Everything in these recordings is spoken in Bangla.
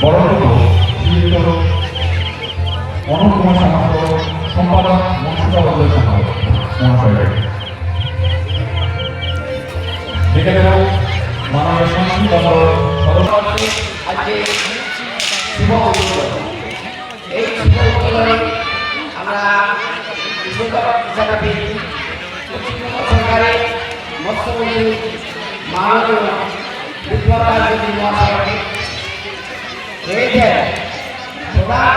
বরণ্য শ্রীযুক্ত অনুপ কুমার সামন্ত সম্পাদক মনসুকা বদল সম্পাদক মহাশয় দেখে গেল মাননীয় সংস্কৃতি সদস্য আজকে শুভ এই শুভ আমরা সরকারের মৎস্যমন্ত্রী মাননীয় বিপ্লব যদি মহাশয়কে হয়েছেন প্রধান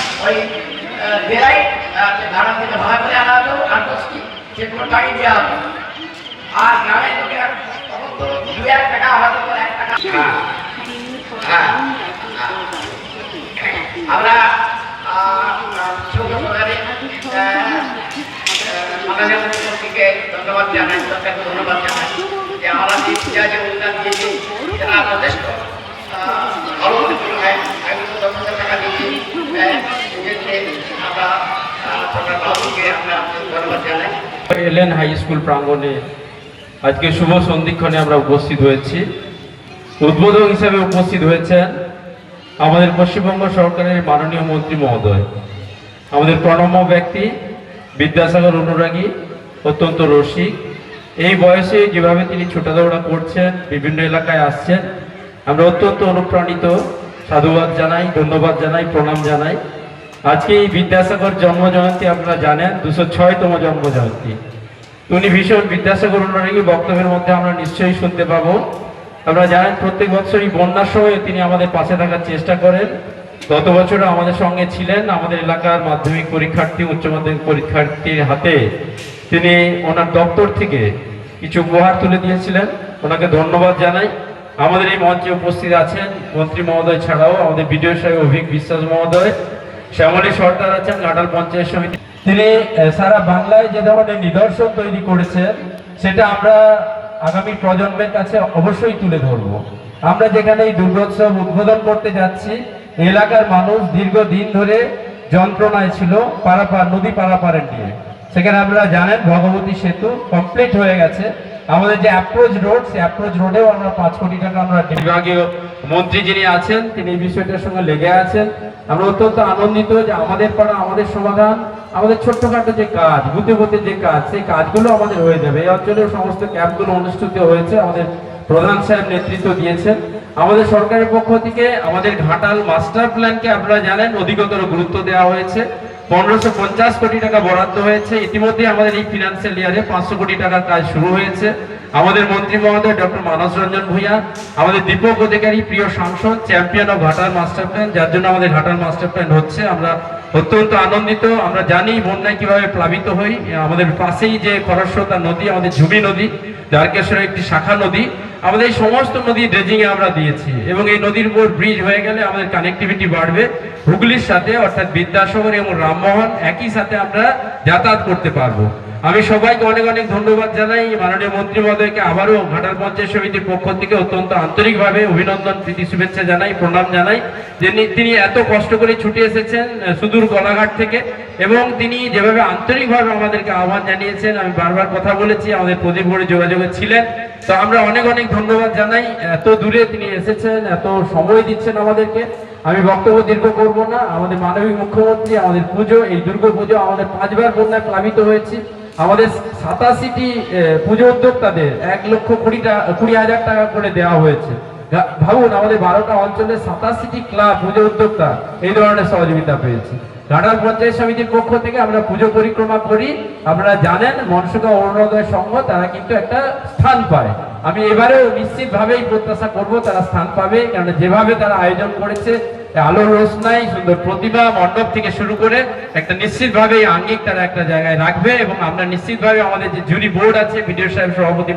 ওই বেড়াই ধারা থেকে ভাড়া করে আনা হতো, আর দশটি সেগুলো টাঙিয়ে দেওয়া হতো। আর গ্রামের লোকেরা তখন তো দু এক টাকা হয়তো এক টাকা। হ্যাঁ হ্যাঁ। আমরা ধন্যবাদ জানাই, সরকারকে ধন্যবাদ জানাই যে আমরা যে অনুদান দিয়েছি, সেটা যথেষ্ট আহ, ভালো মনে করি হয় আমি তো দশ হাজার টাকা দিয়েছি আহ, সেক্ষেত্রে আমরা আহ, সরকার বাবুকে আমরা ধন্যবাদ জানাই এলেন হাই স্কুল প্রাঙ্গণে। আজকে শুভ সন্ধিক্ষণে আমরা উপস্থিত হয়েছি। উদ্বোধক হিসেবে উপস্থিত হয়েছেন আমাদের পশ্চিমবঙ্গ সরকারের মাননীয় মন্ত্রী মহোদয়। আমাদের প্রণম্য ব্যক্তি, বিদ্যাসাগর অনুরাগী, অত্যন্ত রসিক। এই বয়সে যেভাবে তিনি ছোটাদৌড়া করছেন, বিভিন্ন এলাকায় আসছেন, আমরা অত্যন্ত অনুপ্রাণিত। সাধুবাদ জানাই, ধন্যবাদ জানাই, প্রণাম জানাই। আজকে এই বিদ্যাসাগর জন্ম জয়ন্তী আপনারা জানেন, দুশো ছয়তম জন্ম জয়ন্তী উনি ভীষণ বিদ্যাসাগর অনুরাগী বক্তব্যের মধ্যে আমরা নিশ্চয়ই শুনতে পাবো। আমরা জানেন, প্রত্যেক বছরই বন্যার সময় তিনি আমাদের পাশে থাকার চেষ্টা করেন। গত বছরও আমাদের সঙ্গে ছিলেন আমাদের এলাকার মাধ্যমিক পরীক্ষার্থী, উচ্চ মাধ্যমিক পরীক্ষার্থীর হাতে। তিনি ওনার দপ্তর থেকে কিছু উপহার তুলে দিয়েছিলেন। ওনাকে ধন্যবাদ জানাই। আমাদের এই মঞ্চে উপস্থিত আছেন মন্ত্রী মহোদয় ছাড়াও আমাদের বিডিও সাহেব অভিক বিশ্বাস মহোদয়। শ্যামলী সরকার আছেন ঘাটাল পঞ্চায়েত সমিতি। তিনি সারা বাংলায় যে ধরনের নিদর্শন তৈরি করেছেন, সেটা আমরা আগামী প্রজন্মের কাছে অবশ্যই তুলে ধরবো। আমরা যেখানে এই দুর্গোৎসব উদ্বোধন করতে যাচ্ছি, এলাকার মানুষ দীর্ঘদিন ধরে যন্ত্রণায় ছিল, পারাপার, নদী পারাপারের নিয়ে। সেখানে আপনারা জানেন, ভগবতী সেতু কমপ্লিট হয়ে গেছে। আমাদের যে অ্যাপ্রোচ রোড সেই অ্যাপ্রোচ রোডেও আমরা পাঁচ কোটি টাকা আমরা বিভাগীয় মন্ত্রী যিনি আছেন, তিনি এই বিষয়টার সঙ্গে লেগে আছেন। আমরা অত্যন্ত আনন্দিত যে আমাদের পাড়া আমাদের সমাধান, আমাদের ছোট্টখাটো যে কাজ বুতে বুতে যে কাজ, সেই কাজগুলো আমাদের হয়ে যাবে। এই অঞ্চলের সমস্ত ক্যাম্পগুলো অনুষ্ঠিত হয়েছে, আমাদের প্রধান সাহেব নেতৃত্ব দিয়েছেন। আমাদের সরকারের পক্ষ থেকে আমাদের ঘাটাল মাস্টার প্ল্যানকে আপনারা জানেন, অধিকতর গুরুত্ব দেওয়া হয়েছে। পনেরোশো পঞ্চাশ কোটি টাকা বরাদ্দ হয়েছে। ইতিমধ্যে আমাদের এই ফিনান্সিয়াল ইয়ারে পাঁচশো কোটি টাকার কাজ শুরু হয়েছে। আমাদের মন্ত্রী মহোদয় ডক্টর মানস রঞ্জন ভূঁইয়া, আমাদের দীপক অধিকারী, প্রিয় সাংসদ champion of Ghatal master plan যার জন্য আমাদের ঘাটাল মাস্টার প্ল্যান হচ্ছে। আমরা অত্যন্ত আনন্দিত। আমরা জানি বন্যায় কীভাবে প্লাবিত হই। আমাদের পাশেই যে খরস্রোতা নদী, আমাদের ঝুমি নদী দ্বারকেশ্বরের একটি শাখা নদী। আমাদের এই সমস্ত নদী ড্রেজিং এ আমরা দিয়েছি এবং এই নদীর উপর ব্রিজ হয়ে গেলে আমাদের কানেক্টিভিটি বাড়বে। হুগলির সাথে অর্থাৎ বিদ্যাসাগর এবং রামমোহন একই সাথে আমরা যাতায়াত করতে পারব। আমি সবাইকে অনেক অনেক ধন্যবাদ জানাই। মাননীয় মন্ত্রী মহোদয়কে আবারও ঘাটাল পঞ্চায়েত সমিতির পক্ষ থেকে অত্যন্ত আন্তরিকভাবে অভিনন্দন, প্রীতি শুভেচ্ছা জানাই, প্রণাম জানাই। যে তিনি এত কষ্ট করে ছুটে এসেছেন সুদূর গলাঘাট থেকে, এবং তিনি যেভাবে আন্তরিকভাবে আমাদেরকে আহ্বান জানিয়েছেন, আমি বারবার কথা বলেছি, আমাদের প্রদীপ গড়ে যোগাযোগে ছিলেন। তো আমরা অনেক অনেক ধন্যবাদ জানাই। এত দূরে তিনি এসেছেন, এত সময় দিচ্ছেন আমাদেরকে। আমি বক্তব্য দীর্ঘ করব না। আমাদের মানবিক মুখ্যমন্ত্রী, আমাদের পুজো, এই দুর্গা পুজো আমাদের পাঁচবার বন্যায় প্লাবিত হয়েছি। আমাদের সাতাশিটি পুজো উদ্যোক্তাদের এক লক্ষ কুড়ি টাকা কুড়ি হাজার টাকা করে দেওয়া হয়েছে। ভাবুন, আমাদের বারোটা অঞ্চলে সাতাশিটি ক্লাব, পুজো উদ্যোক্তা এই ধরনের সহযোগিতা পেয়েছে। ঘাটাল পঞ্চায়েত সমিতির পক্ষ থেকে আমরা পুজো পরিক্রমা করি। আপনারা জানেন মনসুকা অরুণোদয় সংঘ, তারা কিন্তু একটা স্থান পায়। আমি এবারেও নিশ্চিতভাবেই প্রত্যাশা করব, তারা স্থান পাবে। কারণ যেভাবে তারা আয়োজন করেছে আলোর রোশনাই সুন্দর প্রতিভা মণ্ডপ থেকে শুরু করে একটা নিশ্চিতভাবে এই আঙ্গিক তারা একটা জায়গায় রাখবে এবং আমরা নিশ্চিতভাবে আমাদের যে জুরি বোর্ড আছে, বিডিও সাহেব, সভাপতি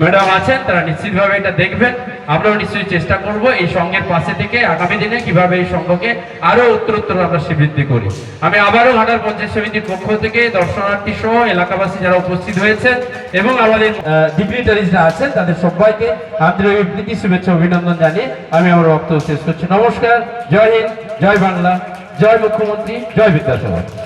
ম্যাডাম আছেন, তারা নিশ্চিতভাবে এটা দেখবেন। আমরাও নিশ্চয়ই চেষ্টা করব এই সংঘের পাশে থেকে আগামী দিনে কীভাবে এই সংঘকে আরও উত্তরোত্তর আমরা শ্রীবৃদ্ধি করি। আমি আবারও ঘাটার পঞ্চায়েত সমিতির পক্ষ থেকে দর্শনার্থী সহ এলাকাবাসী যারা উপস্থিত হয়েছেন এবং আমাদের ডিগ্রিটারিজরা আছেন, তাদের সবাইকে আন্তরিক প্রীতি, শুভেচ্ছা, অভিনন্দন জানিয়ে আমি আমার বক্তব্য শেষ করছি। নমস্কার, জয় হিন্দ, জয় বাংলা, জয় মুখ্যমন্ত্রী, জয় বিদ্যাসাগর।